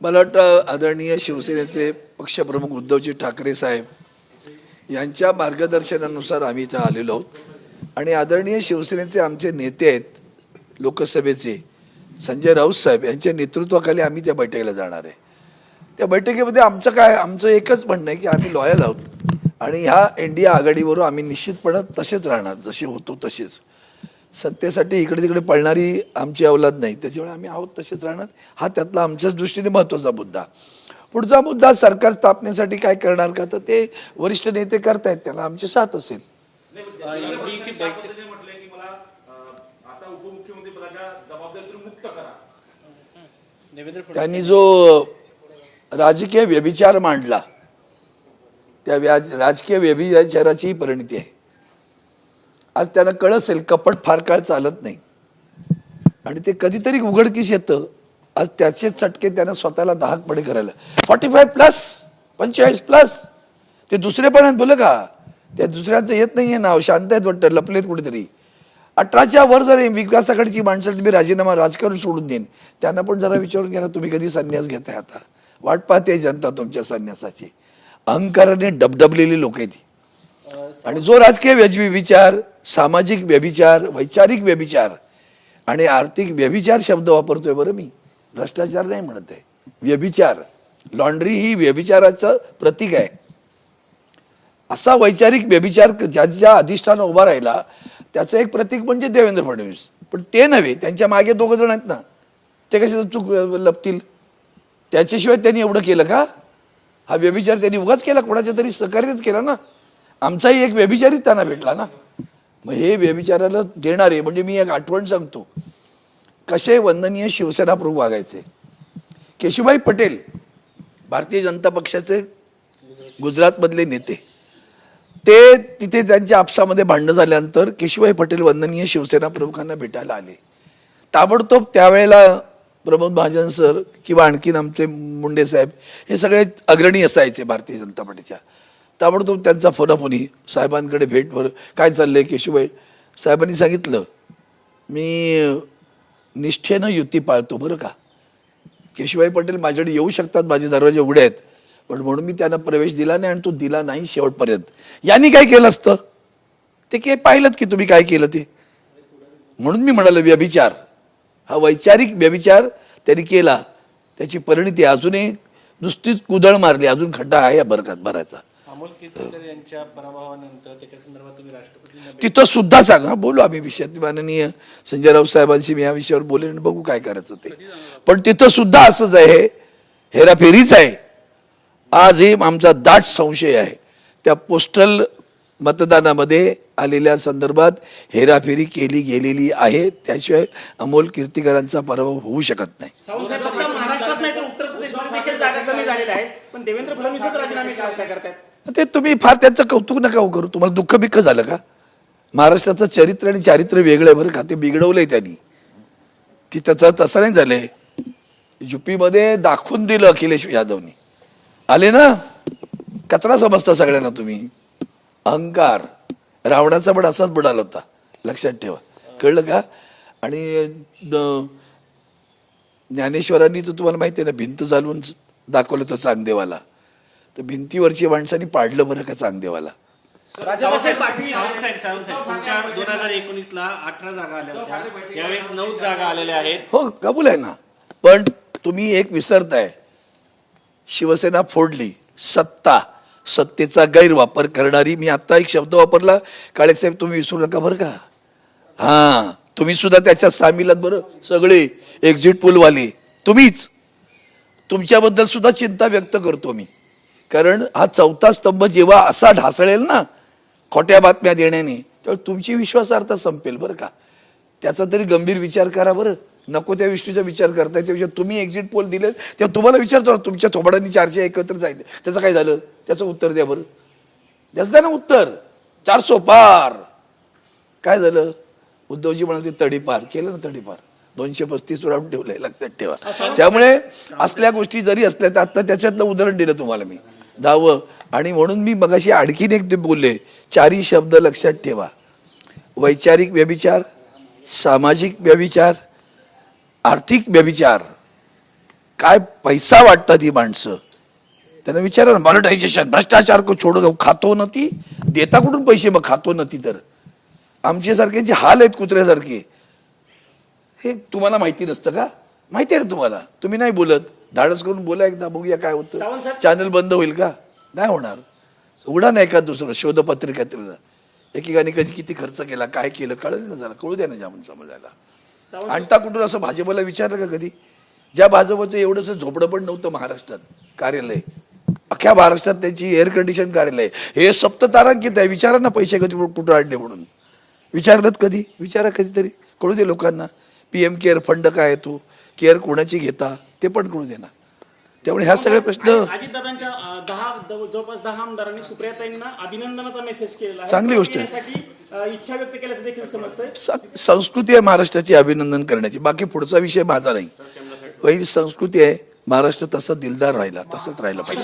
मला वाटतं आदरणीय शिवसेनेचे पक्षप्रमुख उद्धवजी ठाकरे साहेब यांच्या मार्गदर्शनानुसार आम्ही इथं आलेलो आहोत. आणि आदरणीय शिवसेनेचे आमचे नेते आहेत लोकसभेचे संजय राऊत साहेब यांच्या नेतृत्वाखाली आम्ही त्या बैठकीला जाणार आहे. त्या बैठकीमध्ये आमचं काय आमचं एकच म्हणणं आहे की आम्ही लॉयल आहोत. आणि ह्या इंडिया आघाडीवरून आम्ही निश्चितपणे तसेच राहणार जसे होतो तसेच. सत्तेसाठी इकडे तिकडे पळणारी आमची अवलाद नाही. त्याच्यामुळे आम्ही आहोत तसेच राहणार. हा त्यातला आमच्याच दृष्टीने महत्त्वाचा मुद्दा. पुढचा मुद्दा सरकार स्थापनेसाठी काय करणार का? तर ते वरिष्ठ नेते करतायत त्याला आमचे साथ असेल. त्यांनी जो राजकीय व्यभिचार मांडला त्या व्याज राजकीय व्यभिचाराची परिणती आहे. आज त्यांना कळ असेल कपट फार काळ चालत नाही. आणि ते कधीतरी उघडकीस येतं. आज त्याचे चटके त्यांना स्वतःला दहाकपणे करायला. फॉर्टी फाय प्लस पंचेचाळीस प्लस ते दुसरे पण आहेत बोल का? त्या दुसऱ्यांचं येत नाही आहे नाव शांत आहेत वाटतं लपलेत कुठेतरी. अठराच्या वर जर विकासाकडची माणसं तुम्ही राजीनामा राजकारण सोडून देईन. त्यांना पण जरा विचारून घ्या ना तुम्ही कधी संन्यास घेताय आता? वाट पाहते जनता तुमच्या संन्यासाची. अहंकाराने डबडबलेली लोक आहेत ती आणि जो राजकीय व्यज- व्यभिचार सामाजिक व्यभिचार वैचारिक व्यभिचार आणि आर्थिक व्यभिचार शब्द वापरतोय बरं मी. भ्रष्टाचार नाही म्हणत आहे. व्यभिचार. लॉन्ड्री ही व्यभिचाराचं प्रतीक आहे. असा वैचारिक व्यभिचार ज्याच्या अधिष्ठानं उभा राहिला त्याचं एक प्रतीक म्हणजे देवेंद्र फडणवीस. पण ते नव्हे त्यांच्या मागे दोघं जण आहेत ना. ते कसे चूक लपतील? त्याच्याशिवाय त्यांनी एवढं केलं का? हा व्यभिचार त्यांनी उगाच केला कोणाच्या तरी सहकार्यच केला ना. आमचाही एक व्यभिचारीच त्यांना भेटला ना. मग हे व्यभिचाराला देणारे म्हणजे मी एक आठवण सांगतो. कसे वंदनीय शिवसेना प्रमुख वागायचे. केशुभाई पटेल भारतीय जनता पक्षाचे गुजरातमधले नेते. ते तिथे त्यांच्या आपसामध्ये भांडणं झाल्यानंतर केशुभाई पटेल वंदनीय शिवसेना प्रमुखांना भेटायला आले. ताबडतोब त्यावेळेला प्रमोद महाजन सर किंवा आणखीन आमचे मुंडे साहेब हे सगळे अग्रणी असायचे भारतीय जनता पार्टीच्या. ताबडतोब त्यांचा फोनाफोनी साहेबांकडे भेट भर काय आहे केशुबाई? साहेबांनी सांगितलं मी निष्ठेनं युती पाळतो बरं का? केशुबाई पटेल माझ्याकडे येऊ शकतात माझे दरवाजे उघडे आहेत पण म्हणून मी त्यांना प्रवेश दिला नाही आणि तो दिला नाही शेवटपर्यंत. यांनी काय केलं असतं? ते काय पाहिलं की तुम्ही काय केलं ते? म्हणून मी म्हणालो व्यभिचार. हा वैचारिक व्यभिचार त्यांनी केला. त्याची परिणिती अजूनही नुसतीच कुदळ मारली अजून खड्डा आहे या बरकात भरायचा. अमोल कीर्तनकर यांच्या पराभवानंतर त्याच्या संदर्भात तुम्ही राष्ट्रपतींना तिथं सुद्धा सांगा बोलू आम्ही विषयात माननीय संजय राऊत साहेबांशी मी या विषयावर बोलेन आणि बघू काय करायचं ते. पण तिथं सुद्धा असंच आहे हेराफेरीच आहे. आजही आमचा दाट संशय आहे. त्या पोस्टल मतदानामध्ये आलेल्या संदर्भात हेराफेरी केली गेलेली आहे. त्याशिवाय अमोल कीर्तिकरांचा पराभव होऊ शकत नाही. सावंत साहेब फक्त महाराष्ट्रात नाही तर उत्तर प्रदेशमध्ये देखील जागा कमी झालेल्या आहेत. पण देवेंद्र फडणवीसच राजीनाम्याची मागण्या करतायत. ते तुम्ही फार त्यांचं कौतुक नका हो करू. तुम्हाला दुःख बिक्ख झालं का? महाराष्ट्राचं चरित्र आणि चारित्र्य वेगळं आहे बरं का? ते बिघडवलंय त्यांनी. ती त्याचं तसं नाही झालंय. युपीमध्ये दाखवून दिलं अखिलेश यादवनी. आले ना? कचरा समजता सगळ्यांना तुम्ही. अहंकार. रावणाचा पण असाच बुडाला होता. लक्षात ठेवा. कळलं का? आणि ज्ञानेश्वरांनी तर तुम्हाला माहिती आहे ना भिंत चालवून दाखवलं होतं चांगदेवाला. तर भिंतीवरची माणसांनी पाडलं बरं का चांगदेवाला? राजासाहेब पाटील सावंत साहेब सावंत साहेब तुमच्या दोन हजार एकोणीस ला अठरा जागा आल्या होत्या. यावेळेस नऊ जागा आलेल्या आहेत. हो कबूल आहे ना. पण तुम्ही एक विसरताय. शिवसेना फोडली. सत्ता. सत्तेचा गैरवापर करणारी मी आत्ता एक शब्द वापरला. काळेसाहेब तुम्ही विसरू नका बरं का? हां तुम्ही सुद्धा त्याच्यात सामील आहात बरं. सगळे एक्झिट पोलवाले तुम्हीच. तुमच्याबद्दल सुद्धा चिंता व्यक्त करतो मी. कारण हा चौथा स्तंभ जेव्हा असा ढासळेल ना खोट्या बातम्या देण्याने तेव्हा तुमची विश्वासार्हता संपेल बरं का. त्याचा तरी गंभीर विचार करा बरं. नको त्या विष्णूचा विचार करताय त्यापेक्षा तुम्ही एक्झिट पोल दिले तेव्हा तुम्हाला विचारतो ना तुमच्या थोबाडांनी चारशे एकत्र जायचं. त्याचं काय झालं? त्याचं उत्तर द्या बरं. द्याच द्या ना उत्तर. चारसो पार. काय झालं? उद्धवजी म्हणाले तडीपार केलं ना तडीपार दोनशे पस्तीस राऊंड ठेवलंय लक्षात ठेवा. त्यामुळे असल्या गोष्टी जरी असल्या तर आता त्याच्यातलं उदाहरण दिलं तुम्हाला मी. जावं आणि म्हणून मी मगाशी आणखीन एक ते बोलले चारही शब्द लक्षात ठेवा. वैचारिक व्यभिचार सामाजिक व्यभिचार आर्थिक व्यभिचार. काय पैसा वाटतात ही माणसं? त्यांना विचारा ना मॉनिटायझेशन भ्रष्टाचार को छोड खातो ना ती. देता कुठून पैसे? मग खातो न ती तर. आमच्यासारखे जे हाल आहेत कुत्र्यासारखे. हे तुम्हाला माहिती नसतं का? माहिती आहे ना तुम्हाला? तुम्ही नाही बोलत. धाडस करून बोला एकदा बघूया काय होतं. चॅनल बंद होईल का? नाही होणार. उघडा नाही का दुसरं? शोधपत्रिकेत एकेकाने कधी किती खर्च केला काय केलं कळलं ना जरा. कळू द्या ना जामून समजायला. आणता कुठून असं भाजपला विचारलं का कधी? ज्या भाजपचं एवढंसं झोपडं पण नव्हतं महाराष्ट्रात कार्यालय. अख्ख्या महाराष्ट्रात त्यांची एअर कंडिशन कार्यालय. हे सप्ततारांकित आहे. विचारा ना पैसे कधी कुठं आणले म्हणून? विचारलं कधी? विचारा कधीतरी. कळू दे लोकांना. पी एम केअर फंड काय येतो केअर कोणाची घेता? ते पण कळू दे ना त्यामुळे ह्या सगळे प्रश्न अजितदादांच्या दहा जवळपास दहा आमदारांनी सुप्रियाताईंना अभिनंदनाचा मेसेज आहे. चांगली गोष्ट आहे. इच्छा व्यक्त केल्याचं देखील समजतंय. संस्कृती आहे महाराष्ट्राची अभिनंदन करण्याची. बाकी पुढचा विषय माझा नाही. पहिली संस्कृती आहे महाराष्ट्र तसा दिलदार राहिला तसंच राहिला पाहिजे.